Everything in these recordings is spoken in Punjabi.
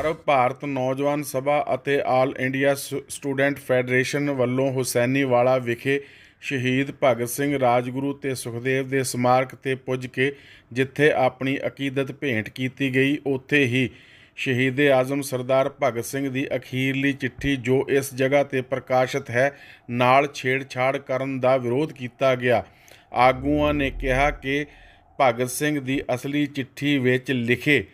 ਸਰਵ ਭਾਰਤ ਨੌਜਵਾਨ ਸਭਾ ਅਤੇ ਆਲ ਇੰਡੀਆ ਸ- ਸਟੂਡੈਂਟ ਫੈਡਰੇਸ਼ਨ ਵੱਲੋਂ ਹੁਸੈਨੀਵਾਲਾ ਵਿਖੇ ਸ਼ਹੀਦ ਭਗਤ ਸਿੰਘ ਰਾਜਗੁਰੂ ਤੇ ਸੁਖਦੇਵ ਦੇ ਸਮਾਰਕ ਤੇ ਪੁੱਜ ਕੇ ਜਿੱਥੇ ਆਪਣੀ ਅਕੀਦਤ ਭੇਂਟ ਕੀਤੀ ਗਈ, ਉੱਥੇ ਹੀ ਸ਼ਹੀਦ ਆਜ਼ਮ ਸਰਦਾਰ ਭਗਤ ਸਿੰਘ ਦੀ ਅਖੀਰਲੀ ਚਿੱਠੀ ਜੋ ਇਸ ਜਗ੍ਹਾ ਤੇ ਪ੍ਰਕਾਸ਼ਿਤ ਹੈ, ਨਾਲ ਛੇੜਛਾੜ ਕਰਨ ਦਾ ਵਿਰੋਧ ਕੀਤਾ ਗਿਆ। ਆਗੂਆਂ ਨੇ ਕਿਹਾ ਕਿ ਭਗਤ ਸਿੰਘ ਦੀ ਅਸਲੀ ਚਿੱਠੀ ਵਿੱਚ ਲਿਖੇ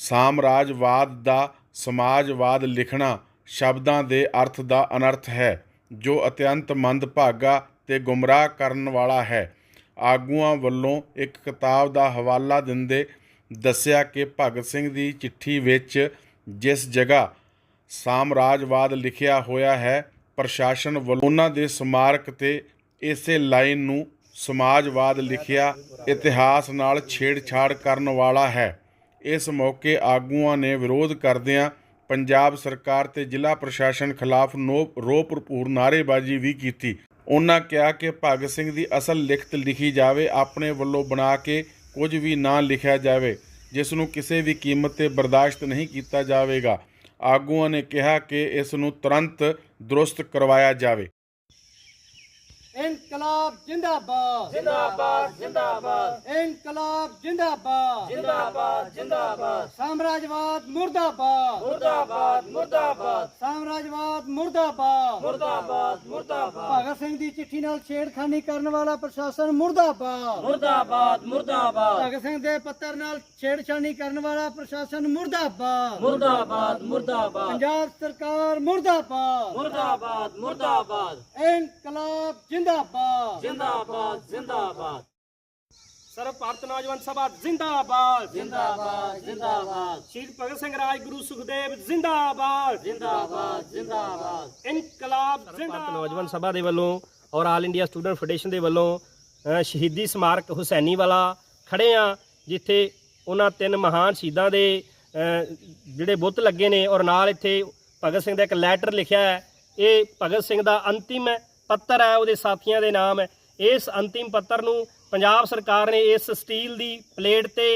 ਸਾਮਰਾਜਵਾਦ ਦਾ ਸਮਾਜਵਾਦ ਲਿਖਣਾ ਸ਼ਬਦਾਂ ਦੇ ਅਰਥ ਦਾ ਅਨਰਥ ਹੈ, ਜੋ ਅਤਿਅੰਤ ਮੰਦਭਾਗਾ ਤੇ ਗੁੰਮਰਾਹ ਕਰਨ ਵਾਲਾ ਹੈ। ਆਗੂਆਂ ਵੱਲੋਂ ਇੱਕ ਕਿਤਾਬ ਦਾ ਹਵਾਲਾ ਦਿੰਦੇ ਦੱਸਿਆ ਕਿ ਭਗਤ ਸਿੰਘ ਦੀ ਚਿੱਠੀ ਵਿੱਚ ਜਿਸ ਜਗ੍ਹਾ ਸਾਮਰਾਜਵਾਦ ਲਿਖਿਆ ਹੋਇਆ ਹੈ, ਪ੍ਰਸ਼ਾਸਨ ਵੱਲੋਂ ਉਹਨਾਂ ਦੇ ਸਮਾਰਕ ਤੇ ਇਸੇ ਲਾਈਨ ਨੂੰ ਸਮਾਜਵਾਦ ਲਿਖਿਆ ਇਤਿਹਾਸ ਨਾਲ ਛੇੜਛਾੜ ਕਰਨ ਵਾਲਾ ਹੈ। ਇਸ ਮੌਕੇ ਆਗੂਆਂ ਨੇ ਵਿਰੋਧ ਕਰਦਿਆਂ ਪੰਜਾਬ ਸਰਕਾਰ ਤੇ ਜ਼ਿਲ੍ਹਾ ਪ੍ਰਸ਼ਾਸਨ ਖਿਲਾਫ ਨੋ ਰੋਹ ਭਰਪੂਰ ਨਾਅਰੇਬਾਜ਼ੀ ਵੀ ਕੀਤੀ। ਉਹਨਾਂ ਕਿਹਾ ਕਿ ਭਗਤ ਸਿੰਘ ਦੀ ਅਸਲ ਲਿਖਤ ਲਿਖੀ ਜਾਵੇ, ਆਪਣੇ ਵੱਲੋਂ ਬਣਾ ਕੇ ਕੁਝ ਵੀ ਨਾ ਲਿਖਿਆ ਜਾਵੇ, ਜਿਸ ਨੂੰ ਕਿਸੇ ਵੀ ਕੀਮਤ ਤੇ ਬਰਦਾਸ਼ਤ ਨਹੀਂ ਕੀਤਾ ਜਾਵੇਗਾ। ਆਗੂਆਂ ਨੇ ਕਿਹਾ ਕਿ ਇਸ ਨੂੰ ਤੁਰੰਤ ਦਰੁਸਤ ਕਰਵਾਇਆ ਜਾਵੇ। ਇਨਕਲਾਬ ਜਿੰਦਾਬਾਦ। ਜਿੰਦਾਬਾਦ ਜਿੰਦਾਬਾਦ। ਇਨਕਲਾਬ ਜਿੰਦਾਬਾਦ। ਜਿੰਦਾਬਾਦ ਜਿੰਦਾਬਾਦ। ਸਾਮਰਾਜਵਾਦ ਮੁਰਦਾਬਾਦ। ਮੁਰਦਾਬਾਦ ਮੁਰਦਾਬਾਦ। ਸਾਮਰਾਜਵਾਦ ਮੁਰਦਾਬਾਦ। ਮੁਰਦਾਬਾਦ ਮੁਰਦਾਬਾਦ। ਭਗਤ ਸਿੰਘ ਦੀ ਚਿੱਠੀ ਨਾਲ ਛੇੜਖਾਨੀ ਕਰਨ ਵਾਲਾ ਪ੍ਰਸ਼ਾਸਨ ਮੁਰਦਾਬਾਦ। ਮੁਰਦਾਬਾਦ ਮੁਰਦਾਬਾਦ। ਭਗਤ ਸਿੰਘ ਦੇ ਪੱਤਰ ਨਾਲ ਛੇੜਛਾਨੀ ਕਰਨ ਵਾਲਾ ਪ੍ਰਸ਼ਾਸਨ ਮੁਰਦਾਬਾਦ। ਮੁਰਦਾਬਾਦ ਮੁਰਦਾਬਾਦ। ਪੰਜਾਬ ਸਰਕਾਰ ਮੁਰਦਾਬਾਦ। ਮੁਰਦਾਬਾਦ ਮੁਰਦਾਬਾਦ। ਇਨਕਲਾਬ ਜਿੰਦਾਬਾਦ। ਜਿੰਦਾਬਾਦ ਜਿੰਦਾਬਾਦ। ਸਰਵ ਭਾਰਤ ਨੌਜਵਾਨ ਸਭਾ ਜ਼ਿੰਦਾਬਾਦ। ਜਿੰਦਾਬਾਦ ਜਿੰਦਾਬਾਦ। ਸ਼ਹੀਦ ਭਗਤ ਸਿੰਘ ਰਾਜਗੁਰੂ ਸੁਖਦੇਵ ਜ਼ਿੰਦਾਬਾਦ। ਜਿੰਦਾਬਾਦ ਜਿੰਦਾਬਾਦ। ਇਨਕਲਾਬ ਜ਼ਿੰਦਾਬਾਦ। ਨੌਜਵਾਨ ਸਭਾ ਦੇ ਵੱਲੋਂ ਔਰ ਆਲ ਇੰਡੀਆ ਸਟੂਡੈਂਟ ਫੈਡਰੇਸ਼ਨ ਦੇ ਵੱਲੋਂ ਸ਼ਹੀਦੀ ਸਮਾਰਕ ਹੁਸੈਨੀ ਵਾਲਾ ਖੜੇ ਆ ਜਿੱਥੇ ਉਹਨਾਂ ਤਿੰਨ ਮਹਾਨ ਸ਼ਹੀਦਾਂ ਦੇ ਜਿਹੜੇ ਬੁੱਤ ਲੱਗੇ ਨੇ ਔਰ ਨਾਲ ਇੱਥੇ ਭਗਤ ਸਿੰਘ ਦਾ ਇੱਕ ਲੈਟਰ ਲਿਖਿਆ ਹੈ। ਇਹ ਭਗਤ ਸਿੰਘ ਦਾ ਅੰਤਿਮ ਪੱਤਰ ਹੈ ਉਹਦੇ ਸਾਥੀਆਂ ਦੇ ਨਾਮ ਹੈ। ਇਸ ਅੰਤਿਮ ਪੱਤਰ ਨੂੰ ਪੰਜਾਬ ਸਰਕਾਰ ਨੇ ਇਸ ਸਟੀਲ ਦੀ ਪਲੇਟ ਤੇ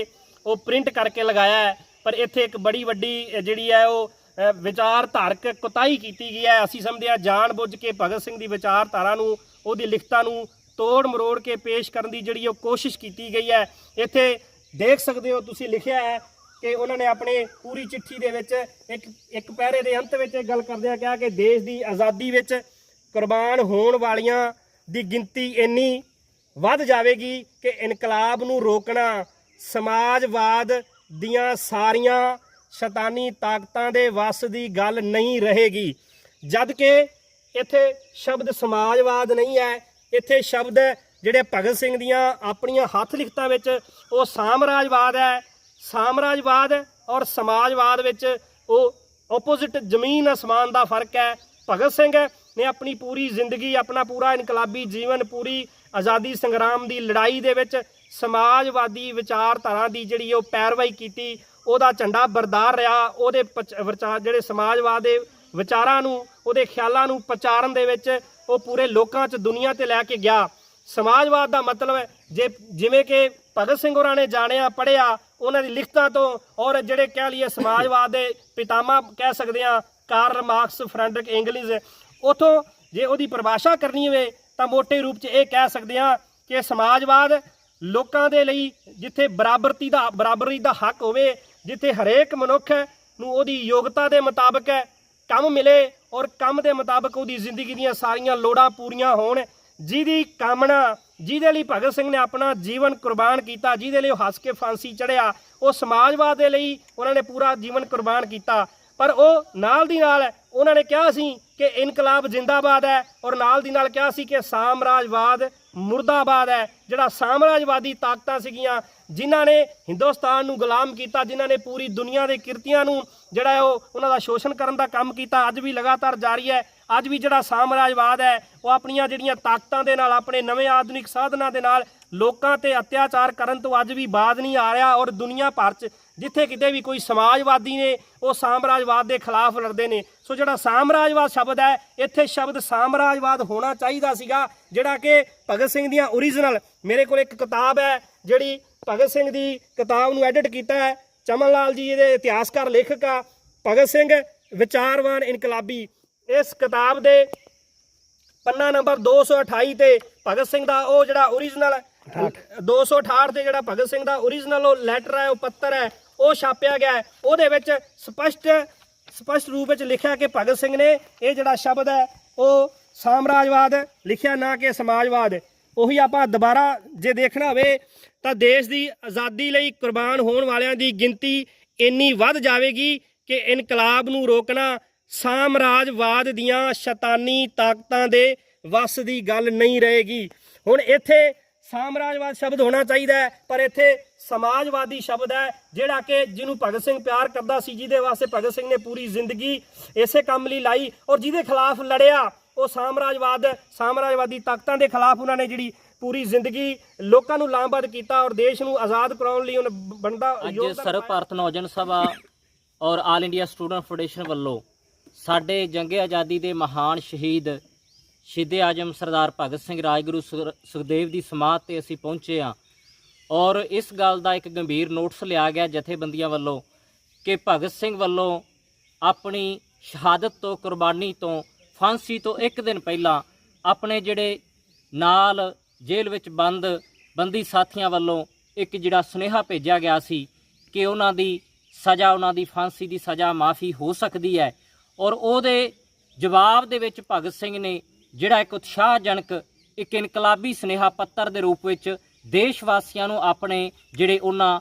ਉਹ ਪ੍ਰਿੰਟ ਕਰਕੇ ਲਗਾਇਆ ਹੈ। ਪਰ ਇੱਥੇ ਇੱਕ ਬੜੀ ਵੱਡੀ ਜਿਹੜੀ ਹੈ ਉਹ ਅ, ਵਿਚਾਰ ਧਾਰਕ ਕੁਤਾਈ ਕੀਤੀ ਗਈ ਹੈ। ਅਸੀਂ ਸਮਝਦੇ ਹਾਂ ਜਾਣ ਬੁੱਝ ਕੇ ਭਗਤ ਸਿੰਘ ਦੀ ਵਿਚਾਰਧਾਰਾ ਨੂੰ ਉਹਦੀ ਲਿਖਤਾਂ ਨੂੰ ਤੋੜ ਮਰੋੜ ਕੇ ਪੇਸ਼ ਕਰਨ ਦੀ ਜਿਹੜੀ ਉਹ ਕੋਸ਼ਿਸ਼ ਕੀਤੀ ਗਈ ਹੈ। ਇੱਥੇ ਦੇਖ ਸਕਦੇ ਹੋ ਤੁਸੀਂ ਲਿਖਿਆ ਹੈ ਕਿ ਉਹਨਾਂ ਨੇ ਆਪਣੇ ਪੂਰੀ ਚਿੱਠੀ ਦੇ ਵਿੱਚ ਇੱਕ ਇੱਕ ਪੈਰੇ ਦੇ ਅੰਤ ਵਿੱਚ ਇਹ ਗੱਲ ਕਰਦਿਆਂ ਕਿਹਾ ਕਿ ਦੇਸ਼ ਦੀ ਆਜ਼ਾਦੀ ਵਿੱਚ ਕੁਰਬਾਨ ਹੋਣ ਵਾਲੀਆਂ ਦੀ ਗਿਣਤੀ ਇੰਨੀ ਵੱਧ ਜਾਵੇਗੀ ਕਿ ਇਨਕਲਾਬ ਨੂੰ ਰੋਕਣਾ ਸਮਾਜਵਾਦ ਦੀਆਂ ਸਾਰੀਆਂ ਸ਼ੈਤਾਨੀ ਤਾਕਤਾਂ ਦੇ ਵੱਸ ਦੀ ਗੱਲ ਨਹੀਂ ਰਹੇਗੀ। ਜਦ ਕਿ ਇੱਥੇ ਸ਼ਬਦ ਸਮਾਜਵਾਦ ਨਹੀਂ ਹੈ। ਇੱਥੇ ਸ਼ਬਦ ਜਿਹੜੇ ਭਗਤ ਸਿੰਘ ਦੀਆਂ ਆਪਣੀਆਂ ਹੱਥ ਲਿਖਤਾਂ ਵਿੱਚ ਉਹ ਸਾਮਰਾਜਵਾਦ ਹੈ। ਸਾਮਰਾਜਵਾਦ ਔਰ ਸਮਾਜਵਾਦ ਵਿੱਚ ਉਹ ਆਪੋਜ਼ਿਟ ਜ਼ਮੀਨ ਅਸਮਾਨ ਦਾ ਫ਼ਰਕ ਹੈ। ਭਗਤ ਸਿੰਘ ਨੇ ਆਪਣੀ ਪੂਰੀ ਜ਼ਿੰਦਗੀ, ਆਪਣਾ ਪੂਰਾ ਇਨਕਲਾਬੀ ਜੀਵਨ, ਪੂਰੀ ਆਜ਼ਾਦੀ ਸੰਗਰਾਮ ਦੀ ਲੜਾਈ ਦੇ ਵਿੱਚ ਸਮਾਜਵਾਦੀ ਵਿਚਾਰਧਾਰਾ ਦੀ ਜਿਹੜੀ ਉਹ ਪੈਰਵਾਈ ਕੀਤੀ, ਉਹਦਾ ਝੰਡਾ ਬਰਦਾਰ ਰਿਹਾ। ਉਹਦੇ ਪਚ- ਵਿਚਾਰ, ਜਿਹੜੇ ਸਮਾਜਵਾਦ ਦੇ ਵਿਚਾਰਾਂ ਨੂੰ, ਉਹਦੇ ਖਿਆਲਾਂ ਨੂੰ ਪ੍ਰਚਾਰਨ ਦੇ ਵਿੱਚ ਉਹ ਪੂਰੇ ਲੋਕਾਂ 'ਚ ਦੁਨੀਆ ਤੇ ਲੈ ਕੇ ਗਿਆ। ਸਮਾਜਵਾਦ ਦਾ ਮਤਲਬ ਹੈ, ਜੇ ਜਿਵੇਂ ਕਿ ਭਗਤ ਸਿੰਘ ਹੋਰਾਂ ਨੇ ਜਾਣਿਆ ਪੜਿਆ ਉਹਨਾਂ ਦੀ ਲਿਖਤਾਂ ਤੋਂ ਔਰ ਜਿਹੜੇ ਕਹਿ ਲਈਏ ਸਮਾਜਵਾਦ ਦੇ ਪਿਤਾਮਾ ਕਹਿ ਸਕਦੇ ਆ ਕਾਰਲ ਮਾਰਕਸ, ਫਰੈਡਰਿਕ ਇੰਗਲਿਸ਼ ਉਥੋਂ ਜੇ ਉਹਦੀ ਪਰਿਭਾਸ਼ਾ ਕਰਨੀ ਹੋਵੇ ਤਾਂ ਮੋٹے ਰੂਪ 'ਚ ਇਹ ਕਹਿ ਸਕਦੇ ਹਾਂ ਕਿ ਸਮਾਜਵਾਦ ਲੋਕਾਂ ਦੇ ਲਈ ਜਿੱਥੇ ਬਰਾਬਰਤੀ ਦਾ, ਬਰਾਬਰੀ ਦਾ ਹੱਕ ਹੋਵੇ, ਜਿੱਥੇ ਹਰੇਕ ਮਨੁੱਖ ਨੂੰ ਉਹਦੀ ਯੋਗਤਾ ਦੇ ਮੁਤਾਬਕ ਕੰਮ ਮਿਲੇ ਔਰ ਕੰਮ ਦੇ ਮੁਤਾਬਕ ਉਹਦੀ ਜ਼ਿੰਦਗੀ ਦੀਆਂ ਸਾਰੀਆਂ ਲੋੜਾਂ ਪੂਰੀਆਂ ਹੋਣ, ਜਿਹਦੀ ਕਾਮਨਾ, ਜਿਹਦੇ ਲਈ ਭਗਤ ਸਿੰਘ ਨੇ ਆਪਣਾ ਜੀਵਨ ਕੁਰਬਾਨ ਕੀਤਾ, ਜਿਹਦੇ ਲਈ ਉਹ ਹੱਸ ਕੇ ਫਾਂਸੀ ਚੜਿਆ ਉਹ ਸਮਾਜਵਾਦ ਦੇ ਲਈ ਉਹਨਾਂ ਨੇ ਪੂਰਾ ਜੀਵਨ ਕੁਰਬਾਨ ਕੀਤਾ। ਪਰ ਉਹ ਨਾਲ ਦੀ ਨਾਲ ਉਹਨਾਂ ਨੇ ਕਿਹਾ ਸੀ ਕਿ ਇਨਕਲਾਬ ਜਿੰਦਾਬਾਦ ਹੈ ਔਰ ਨਾਲ ਦੀ ਨਾਲ ਕਿਹਾ ਸੀ ਕਿ ਸਾਮਰਾਜਵਾਦ ਮੁਰਦਾਬਾਦ ਹੈ, ਜਿਹੜਾ ਸਾਮਰਾਜਵਾਦੀ ਤਾਕਤਾਂ ਸੀਗੀਆਂ, ਜਿਨ੍ਹਾਂ ਨੇ ਹਿੰਦੁਸਤਾਨ ਨੂੰ ਗੁਲਾਮ ਕੀਤਾ, ਜਿਨ੍ਹਾਂ ਨੇ ਪੂਰੀ ਦੁਨੀਆ ਦੇ ਕਿਰਤੀਆਂ ਨੂੰ ਜਿਹੜਾ ਉਹ ਉਹਨਾਂ ਦਾ ਸ਼ੋਸ਼ਣ ਕਰਨ ਦਾ ਕੰਮ ਕੀਤਾ, ਅੱਜ ਵੀ ਲਗਾਤਾਰ ਜਾਰੀ ਹੈ। ਅੱਜ ਵੀ ਜਿਹੜਾ ਸਾਮਰਾਜਵਾਦ ਹੈ, ਉਹ ਆਪਣੀਆਂ ਜਿਹੜੀਆਂ ਤਾਕਤਾਂ ਦੇ ਨਾਲ, ਆਪਣੇ ਨਵੇਂ ਆਧੁਨਿਕ ਸਾਧਨਾਂ ਦੇ ਨਾਲ ਲੋਕਾਂ ਤੇ ਅਤਿਆਚਾਰ ਕਰਨ ਤੋਂ ਅੱਜ ਵੀ ਬਾਜ਼ ਨਹੀਂ ਆ ਰਿਹਾ ਔਰ ਦੁਨੀਆ ਭਰ 'ਚ ਜਿੱਥੇ ਕਿਤੇ ਵੀ ਕੋਈ ਸਮਾਜਵਾਦੀ ਨੇ, ਉਹ ਸਾਮਰਾਜਵਾਦ ਦੇ ਖਿਲਾਫ ਲੜਦੇ ਨੇ। ਸੋ ਜਿਹੜਾ ਸਾਮਰਾਜਵਾਦ ਸ਼ਬਦ ਹੈ, ਇੱਥੇ ਸ਼ਬਦ ਸਾਮਰਾਜਵਾਦ ਹੋਣਾ ਚਾਹੀਦਾ ਸੀਗਾ, ਜਿਹੜਾ ਕਿ ਭਗਤ ਸਿੰਘ ਦੀਆਂ ਓਰੀਜਨਲ ਮੇਰੇ ਕੋਲ ਇੱਕ ਕਿਤਾਬ ਹੈ, ਜਿਹੜੀ ਭਗਤ ਸਿੰਘ ਦੀ ਕਿਤਾਬ ਨੂੰ ਐਡਿਟ ਕੀਤਾ ਹੈ। ਚਮਨ ਲਾਲ ਜੀ ਇਹਦੇ ਇਤਿਹਾਸਕਾਰ ਲੇਖਕ ਆ। ਭਗਤ ਸਿੰਘ ਵਿਚਾਰਵਾਨ ਇਨਕਲਾਬੀ ਇਸ ਕਿਤਾਬ ਦੇ ਪੰਨਾ ਨੰਬਰ 228 ਤੇ ਭਗਤ ਸਿੰਘ ਦਾ ਉਹ ਜਿਹੜਾ ਓਰੀਜਨਲ 268 ਤੇ ਜਿਹੜਾ ਭਗਤ ਸਿੰਘ ਦਾ ਓਰੀਜਨਲ ਉਹ ਲੈਟਰ ਹੈ ਉਹ ਪੱਤਰ ਹੈ ਉਹ ਛਾਪਿਆ ਗਿਆ ਹੈ। ਉਹਦੇ ਵਿੱਚ ਸਪਸ਼ਟ ਸਪਸ਼ਟ ਰੂਪ ਵਿੱਚ ਲਿਖਿਆ ਕਿ ਭਗਤ ਸਿੰਘ ਨੇ ਇਹ ਜਿਹੜਾ ਸ਼ਬਦ ਹੈ ਉਹ ਸਾਮਰਾਜਵਾਦ ਲਿਖਿਆ ਨਾ ਕਿ ਸਮਾਜਵਾਦ। ਉਹੀ ਆਪਾਂ ਦੁਬਾਰਾ ਜੇ ਦੇਖਣਾ ਹੋਵੇ ਤਾਂ ਦੇਸ਼ ਦੀ ਆਜ਼ਾਦੀ ਲਈ ਕੁਰਬਾਨ ਹੋਣ ਵਾਲਿਆਂ ਦੀ ਗਿਣਤੀ ਇੰਨੀ ਵੱਧ ਜਾਵੇਗੀ ਕਿ ਇਨਕਲਾਬ ਨੂੰ ਰੋਕਣਾ ਸਾਮਰਾਜਵਾਦ ਦੀਆਂ ਸ਼ੈਤਾਨੀ ਤਾਕਤਾਂ ਦੇ ਵੱਸ ਦੀ ਗੱਲ ਨਹੀਂ ਰਹੇਗੀ ਹੁਣ ਇੱਥੇ ਸਾਮਰਾਜਵਾਦ ਸ਼ਬਦ ਹੋਣਾ ਚਾਹੀਦਾ ਹੈ ਪਰ ਇੱਥੇ ਸਮਾਜਵਾਦੀ ਸ਼ਬਦ ਹੈ ਜਿਹੜਾ ਕਿ ਜਿਹਨੂੰ ਭਗਤ ਸਿੰਘ ਪਿਆਰ ਕਰਦਾ ਸੀ ਜਿਹਦੇ ਵਾਸਤੇ ਭਗਤ ਸਿੰਘ ਨੇ ਪੂਰੀ ਜ਼ਿੰਦਗੀ ਇਸੇ ਕੰਮ ਲਈ ਲਾਈ ਔਰ ਜਿਹਦੇ ਖਿਲਾਫ ਲੜਿਆ ਉਹ ਸਾਮਰਾਜਵਾਦ ਸਾਮਰਾਜਵਾਦੀ ਤਾਕਤਾਂ ਦੇ ਖਿਲਾਫ ਉਹਨਾਂ ਨੇ ਜਿਹੜੀ ਪੂਰੀ ਜ਼ਿੰਦਗੀ ਲੋਕਾਂ ਨੂੰ ਲਾਮਬੱਧ ਕੀਤਾ ਔਰ ਦੇਸ਼ ਨੂੰ ਆਜ਼ਾਦ ਕਰਾਉਣ ਲਈ ਉਹਨੇ ਬਣਦਾ ਅੱਜ ਸਰਵ। ਭਾਰਤ ਨੌਜਵਾਨ ਸਭਾ ਔਰ ਆਲ ਇੰਡੀਆ ਸਟੂਡੈਂਟ ਫੈਡਰੇਸ਼ਨ ਵੱਲੋਂ ਸਾਡੇ ਜੰਗੇ ਆਜ਼ਾਦੀ ਦੇ ਮਹਾਨ ਸ਼ਹੀਦ ਸ਼ਹੀਦ ਆਜਮ ਸਰਦਾਰ ਭਗਤ ਸਿੰਘ ਰਾਜਗੁਰੂ ਸੁਰ- ਸੁਖਦੇਵ ਦੀ ਸਮਾਧ ਤੇ ਅਸੀਂ ਪਹੁੰਚੇ ਹਾਂ। ਔਰ ਇਸ ਗੱਲ ਦਾ ਇੱਕ ਗੰਭੀਰ ਨੋਟਿਸ ਲਿਆ ਗਿਆ ਜਥੇਬੰਦੀਆਂ ਵੱਲੋਂ ਕਿ ਭਗਤ ਸਿੰਘ ਵੱਲੋਂ ਆਪਣੀ ਸ਼ਹਾਦਤ ਤੋਂ ਕੁਰਬਾਨੀ ਤੋਂ ਫਾਂਸੀ ਤੋਂ ਇੱਕ ਦਿਨ ਪਹਿਲਾਂ ਆਪਣੇ ਜਿਹੜੇ ਨਾਲ ਜੇਲ੍ਹ ਵਿੱਚ ਬੰਦ, ਬੰਦੀ ਸਾਥੀਆਂ ਵੱਲੋਂ ਇੱਕ ਜਿਹੜਾ ਸੁਨੇਹਾ ਭੇਜਿਆ ਗਿਆ ਸੀ ਕਿ ਉਹਨਾਂ ਦੀ ਸਜ਼ਾ, ਉਹਨਾਂ ਦੀ ਫਾਂਸੀ ਦੀ ਸਜ਼ਾ ਮਾਫੀ ਹੋ ਸਕਦੀ ਹੈ। ਔਰ ਉਹਦੇ ਜਵਾਬ ਦੇ ਵਿੱਚ ਭਗਤ ਸਿੰਘ ਨੇ ਜਿਹੜਾ ਇੱਕ ਉਤਸ਼ਾਹਜਨਕ, ਇੱਕ ਇਨਕਲਾਬੀ ਸੁਨੇਹਾ ਪੱਤਰ ਦੇ ਰੂਪ ਵਿੱਚ ਦੇਸ਼ ਵਾਸੀਆਂ ਨੂੰ ਆਪਣੇ ਜਿਹੜੇ ਉਹਨਾਂ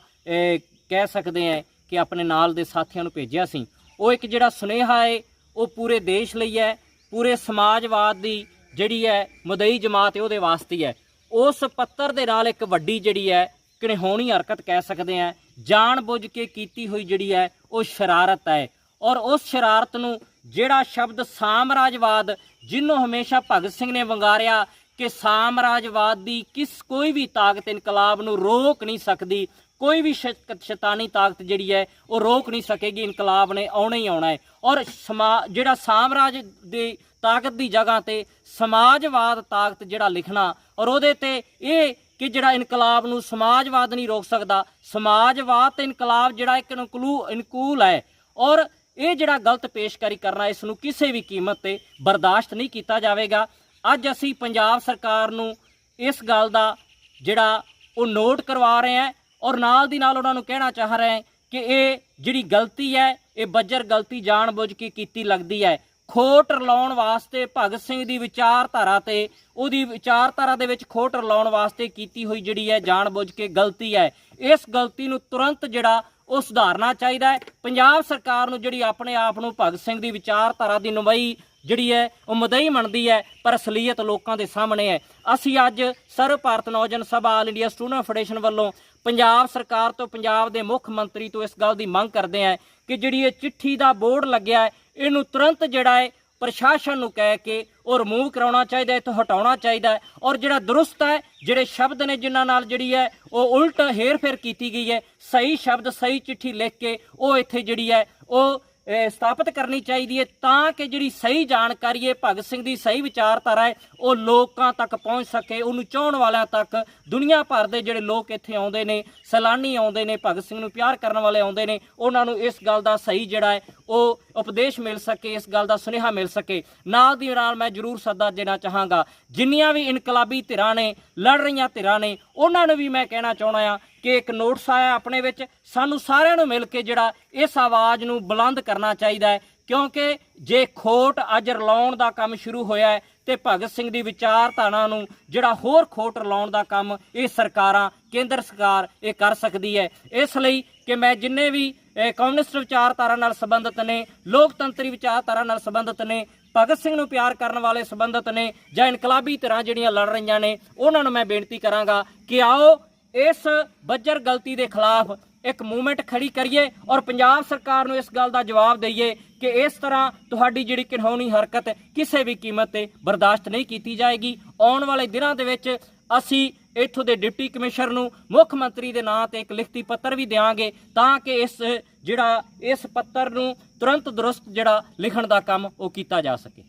ਕਹਿ ਸਕਦੇ ਆ ਕਿ ਆਪਣੇ ਨਾਲ ਦੇ ਸਾਥੀਆਂ ਨੂੰ ਭੇਜਿਆ ਸੀ। ਉਹ ਇੱਕ ਜਿਹੜਾ ਸੁਨੇਹਾ ਹੈ ਉਹ ਪੂਰੇ ਦੇਸ਼ ਲਈ ਹੈ ਪੂਰੇ ਸਮਾਜਵਾਦ ਦੀ ਜਿਹੜੀ ਹੈ ਮਦਈ ਜਮਾਤ ਉਹਦੇ ਵਾਸਤੇ ਹੈ ਉਸ ਪੱਤਰ ਦੇ ਨਾਲ ਇੱਕ ਵੱਡੀ ਜਿਹੜੀ ਹੈ ਘਿਣਾਉਣੀ ਹਰਕਤ ਕਹਿ ਸਕਦੇ ਆ ਜਾਣ ਬੁੱਝ ਕੇ ਕੀਤੀ ਹੋਈ ਜਿਹੜੀ ਹੈ ਉਹ ਸ਼ਰਾਰਤ ਹੈ ਔਰ ਉਸ ਸ਼ਰਾਰਤ ਨੂੰ ਜਿਹੜਾ ਸ਼ਬਦ ਸਾਮਰਾਜਵਾਦ ਜਿਹਨੂੰ ਹਮੇਸ਼ਾ ਭਗਤ ਸਿੰਘ ਨੇ ਵੰਗਾਰਿਆ ਕਿ ਸਾਮਰਾਜਵਾਦ ਦੀ ਕਿਸ ਕੋਈ ਵੀ ਤਾਕਤ ਇਨਕਲਾਬ ਨੂੰ ਰੋਕ ਨਹੀਂ ਸਕਦੀ, ਕੋਈ ਵੀ ਸ਼ਕ- ਸ਼ੈਤਾਨੀ ਤਾਕਤ ਜਿਹੜੀ ਹੈ, ਉਹ ਰੋਕ ਨਹੀਂ ਸਕੇਗੀ, ਇਨਕਲਾਬ ਨੇ ਆਉਣਾ ਹੀ ਆਉਣਾ ਹੈ। ਔਰ ਸਮਾ- ਜਿਹੜਾ ਸਾਮਰਾਜ ਦੀ ਤਾਕਤ ਦੀ ਜਗ੍ਹਾ ਤੇ ਸਮਾਜਵਾਦ ਤਾਕਤ ਜਿਹੜਾ ਲਿਖਣਾ, ਔਰ ਉਹਦੇ ਤੇ ਇਹ ਕਿ ਜਿਹੜਾ ਇਨਕਲਾਬ ਨੂੰ ਸਮਾਜਵਾਦ ਨਹੀਂ ਰੋਕ ਸਕਦਾ, ਸਮਾਜਵਾਦ ਤੇ ਇਨਕਲਾਬ ਜਿਹੜਾ ਇੱਕ ਇਨਕਲੂ ਇਨਕੂਲ ਹੈ। ਔਰ ਇਹ ਜਿਹੜਾ ਗਲਤ ਪੇਸ਼ਕਾਰੀ ਕਰਨਾ ਇਸ ਨੂੰ ਕਿਸੇ ਵੀ ਕੀਮਤ ਤੇ ਬਰਦਾਸ਼ਤ ਨਹੀਂ ਕੀਤਾ ਜਾਵੇਗਾ। ਅੱਜ ਅਸੀਂ ਪੰਜਾਬ ਸਰਕਾਰ ਨੂੰ ਇਸ ਗੱਲ ਦਾ ਜਿਹੜਾ ਉਹ ਨੋਟ ਕਰਵਾ ਰਹੇ ਹਾਂ ਔਰ ਨਾਲ ਦੀ ਨਾਲ ਉਹਨਾਂ ਨੂੰ ਕਹਿਣਾ ਚਾਹ ਰਹੇ ਹਾਂ ਕਿ ਇਹ ਜਿਹੜੀ ਗਲਤੀ ਹੈ, ਇਹ ਬੱਜਰ ਗਲਤੀ ਜਾਣਬੁੱਝ ਕੇ ਕੀਤੀ ਲੱਗਦੀ ਹੈ। ਖੋਟ ਰਲਾਉਣ ਵਾਸਤੇ ਭਗਤ ਸਿੰਘ ਦੀ ਵਿਚਾਰਧਾਰਾ ਤੇ ਉਹਦੀ ਵਿਚਾਰਧਾਰਾ ਦੇ ਵਿੱਚ ਖੋਟ ਰਲਾਉਣ ਵਾਸਤੇ ਕੀਤੀ ਹੋਈ ਜਿਹੜੀ ਹੈ, ਜਾਣਬੁੱਝ ਕੇ ਗਲਤੀ ਹੈ। ਇਸ ਗਲਤੀ ਨੂੰ ਤੁਰੰਤ ਜਿਹੜਾ ਉਹ ਸੁਧਾਰਨਾ ਚਾਹੀਦਾ ਹੈ। ਪੰਜਾਬ ਸਰਕਾਰ ਨੂੰ ਜਿਹੜੀ ਆਪਣੇ ਆਪ ਨੂੰ ਭਗਤ ਸਿੰਘ ਦੀ ਵਿਚਾਰਧਾਰਾ ਦੀ ਨੁਮਾਈ ਜਿਹੜੀ ਹੈ, ਉਹ ਮਦਈ ਮੰਨਦੀ ਹੈ, ਪਰ ਅਸਲੀਅਤ ਲੋਕਾਂ ਦੇ ਸਾਹਮਣੇ ਹੈ। ਅਸੀਂ ਅੱਜ Sarv Bharat Naujawan Sabha all India student federation ਵੱਲੋਂ ਪੰਜਾਬ ਸਰਕਾਰ ਤੋਂ ਪੰਜਾਬ ਦੇ ਮੁੱਖ ਮੰਤਰੀ ਤੋਂ ਇਸ ਗੱਲ ਦੀ ਮੰਗ ਕਰਦੇ ਹਾਂ ਕਿ ਜਿਹੜੀ ਇਹ ਚਿੱਠੀ ਦਾ ਬੋਰਡ ਲੱਗਿਆ ਇਹਨੂੰ ਤੁਰੰਤ ਜਿਹੜਾ ਹੈ ਪ੍ਰਸ਼ਾਸਨ ਨੂੰ ਕਹਿ ਕੇ ਉਹ ਰਿਮੂਵ ਕਰਾਉਣਾ ਚਾਹੀਦਾ ਹੈ, ਇੱਥੋਂ ਹਟਾਉਣਾ ਚਾਹੀਦਾ ਔਰ ਜਿਹੜਾ ਦਰੁਸਤ ਹੈ, ਜਿਹੜੇ ਸ਼ਬਦ ਨੇ ਜਿਨ੍ਹਾਂ ਨਾਲ ਜਿਹੜੀ ਹੈ, ਉਹ ਉਲਟ ਹੇਰ-ਫੇਰ ਕੀਤੀ ਗਈ ਹੈ। ਸਹੀ ਸ਼ਬਦ, ਸਹੀ ਚਿੱਠੀ ਲਿਖ ਕੇ ਉਹ ਇੱਥੇ ਜਿਹੜੀ ਹੈ, ਉਹ ਸਥਾਪਿਤ ਕਰਨੀ ਚਾਹੀਦੀ ਹੈ ਤਾਂ ਕਿ ਜਿਹੜੀ ਸਹੀ ਜਾਣਕਾਰੀ ਹੈ, ਭਗਤ ਸਿੰਘ ਦੀ ਸਹੀ ਵਿਚਾਰਧਾਰਾ ਹੈ, ਉਹ ਲੋਕਾਂ ਤੱਕ ਪਹੁੰਚ ਸਕੇ, ਉਹਨੂੰ ਚਾਹਣ ਵਾਲਿਆਂ ਤੱਕ ਦੁਨੀਆ ਭਰ ਦੇ ਜਿਹੜੇ ਲੋਕ ਇੱਥੇ ਆਉਂਦੇ ਨੇ, ਸੈਲਾਨੀ ਆਉਂਦੇ ਨੇ, ਭਗਤ ਸਿੰਘ ਨੂੰ ਪਿਆਰ ਕਰਨ ਵਾਲੇ ਆਉਂਦੇ ਨੇ, ਉਹਨਾਂ ਨੂੰ ਇਸ ਗੱਲ ਦਾ ਸਹੀ ਜਿਹੜਾ ਹੈ, ਉਹ ਉਪਦੇਸ਼ ਮਿਲ ਸਕੇ, ਇਸ ਗੱਲ ਦਾ ਸੁਨੇਹਾ ਮਿਲ ਸਕੇ। ਨਾਲ ਦੀ ਨਾਲ ਮੈਂ ਜਰੂਰ ਸੱਦਾ ਦੇਣਾ ਚਾਹਾਂਗਾ, ਜਿੰਨੀਆਂ ਵੀ ਇਨਕਲਾਬੀ ਧਿਰਾਂ ਨੇ, ਲੜ ਰਹੀਆਂ ਧਿਰਾਂ ਨੇ, ਉਹਨਾਂ ਨੂੰ ਵੀ ਮੈਂ ਕਹਿਣਾ ਚਾਹਣਾ ਆ ਕਿ ਇੱਕ ਨੋਟਿਸ ਆਇਆ ਆਪਣੇ ਵਿੱਚ, ਸਾਨੂੰ ਸਾਰਿਆਂ ਨੂੰ ਮਿਲ ਕੇ ਜਿਹੜਾ ਇਸ ਆਵਾਜ਼ ਨੂੰ ਬੁਲੰਦ ਕਰਨਾ ਚਾਹੀਦਾ ਹੈ, ਕਿਉਂਕਿ ਜੇ ਖੋਟ ਅੱਜ ਰਲਾਉਣ ਦਾ ਕੰਮ ਸ਼ੁਰੂ ਹੋਇਆ ਹੈ ਤੇ ਭਗਤ ਸਿੰਘ ਦੀ ਵਿਚਾਰਧਾਰਾ ਨੂੰ ਜਿਹੜਾ ਹੋਰ ਖੋਟ ਰਲਾਉਣ ਦਾ ਕੰਮ ਇਹ ਸਰਕਾਰਾਂ, ਕੇਂਦਰ ਸਰਕਾਰ ਇਹ ਕਰ ਸਕਦੀ ਹੈ। ਇਸ ਲਈ ਕਿ ਮੈਂ ਜਿੰਨੇ ਵੀ ਕਮਿਊਨਿਸਟ ਵਿਚਾਰਧਾਰਾ ਨਾਲ ਸੰਬੰਧਿਤ ਨੇ, ਲੋਕਤੰਤਰੀ ਵਿਚਾਰਧਾਰਾ ਨਾਲ ਸੰਬੰਧਿਤ ਨੇ, ਭਗਤ ਸਿੰਘ ਨੂੰ ਪਿਆਰ ਕਰਨ ਵਾਲੇ ਸੰਬੰਧਿਤ ਨੇ ਜਾਂ ਇਨਕਲਾਬੀ ਧਿਰਾਂ ਜਿਹੜੀਆਂ ਲੜ ਰਹੀਆਂ ਨੇ, ਉਹਨਾਂ ਨੂੰ ਮੈਂ ਬੇਨਤੀ ਕਰਾਂਗਾ ਕਿ ਆਓ ਇਸ ਬੱਜਰ ਗਲਤੀ ਦੇ ਖਿਲਾਫ ਇੱਕ ਮੂਵਮੈਂਟ ਖੜੀ ਕਰੀਏ ਔਰ ਪੰਜਾਬ ਸਰਕਾਰ ਨੂੰ ਇਸ ਗੱਲ ਦਾ ਜਵਾਬ ਦਈਏ ਕਿ ਇਸ ਤਰ੍ਹਾਂ ਤੁਹਾਡੀ ਜਿਹੜੀ ਕਿਨਹੌਣੀ ਹਰਕਤ ਕਿਸੇ ਵੀ ਕੀਮਤ ਤੇ ਬਰਦਾਸ਼ਤ ਨਹੀਂ ਕੀਤੀ ਜਾਏਗੀ। ਆਉਣ ਵਾਲੇ ਦਿਨਾਂ ਦੇ ਵਿੱਚ ਅਸੀਂ ਇੱਥੋਂ ਦੇ ਡਿਪਟੀ ਕਮਿਸ਼ਨਰ ਨੂੰ ਮੁੱਖ ਮੰਤਰੀ ਦੇ ਨਾਂ ਤੇ ਇੱਕ ਲਿਖਤੀ ਪੱਤਰ ਵੀ ਦੇਵਾਂਗੇ ਤਾਂ ਕਿ ਇਸ ਜਿਹੜਾ ਇਸ ਪੱਤਰ ਨੂੰ ਤੁਰੰਤ ਦਰੁਸਤ ਜਿਹੜਾ ਲਿਖਣ ਦਾ ਕੰਮ ਉਹ ਕੀਤਾ ਜਾ ਸਕੇ।